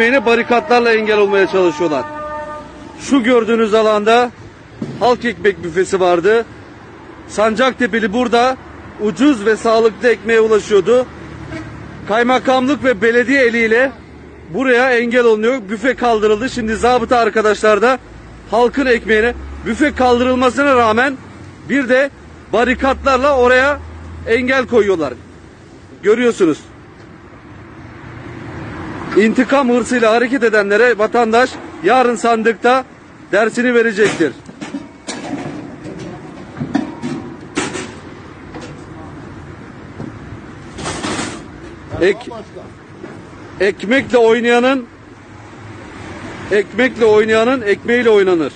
ekmeğine barikatlarla engel olmaya çalışıyorlar. Şu gördüğünüz alanda halk ekmek büfesi vardı. Sancaktepe'li burada ucuz ve sağlıklı ekmeğe ulaşıyordu. Kaymakamlık ve belediye eliyle buraya engel olunuyor. Büfe kaldırıldı. Şimdi zabıta arkadaşlar da halkın ekmeğine büfe kaldırılmasına rağmen bir de barikatlarla oraya engel koyuyorlar. Görüyorsunuz. İntikam hırsıyla hareket edenlere vatandaş yarın sandıkta dersini verecektir. Ek, ekmekle oynayanın ekmekle oynayanın ekmeğiyle oynanır.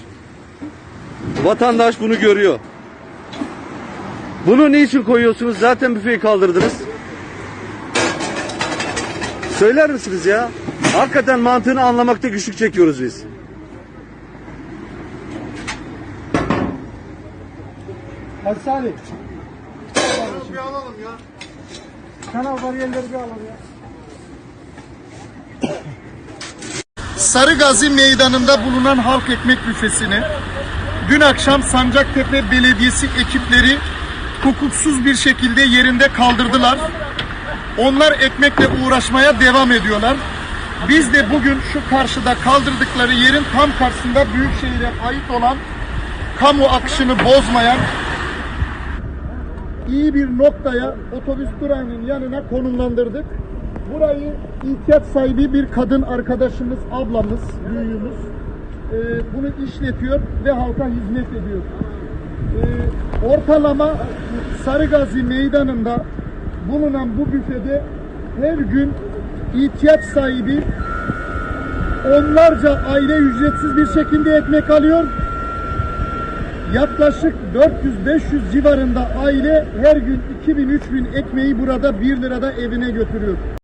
Vatandaş bunu görüyor. Bunu niçin koyuyorsunuz? Zaten büfeyi kaldırdınız. Söyler misiniz ya? Hakikaten mantığını anlamakta güçlük çekiyoruz biz. Hadi Salih. Bir alalım ya. Kanal bariyerleri bir alalım ya. Sarıgazi Meydanı'nda bulunan halk ekmek büfesini dün akşam Sancaktepe Belediyesi ekipleri hukuksuz bir şekilde yerinde kaldırdılar. Onlar ekmekle uğraşmaya devam ediyorlar. Biz de bugün şu karşıda kaldırdıkları yerin tam karşısında Büyükşehir'e ait olan kamu akışını bozmayan iyi bir noktaya otobüs durağının yanına konumlandırdık. Burayı ihtiyaç sahibi bir kadın arkadaşımız, ablamız, büyüğümüz e, bunu işletiyor ve halka hizmet ediyor. E, ortalama Sarıgazi Meydanı'nda bulunan bu büfede her gün ihtiyaç sahibi onlarca aile ücretsiz bir şekilde ekmek alıyor. Yaklaşık 400-500 civarında aile her gün 2000-3000 ekmeği burada 1 lirada evine götürüyor.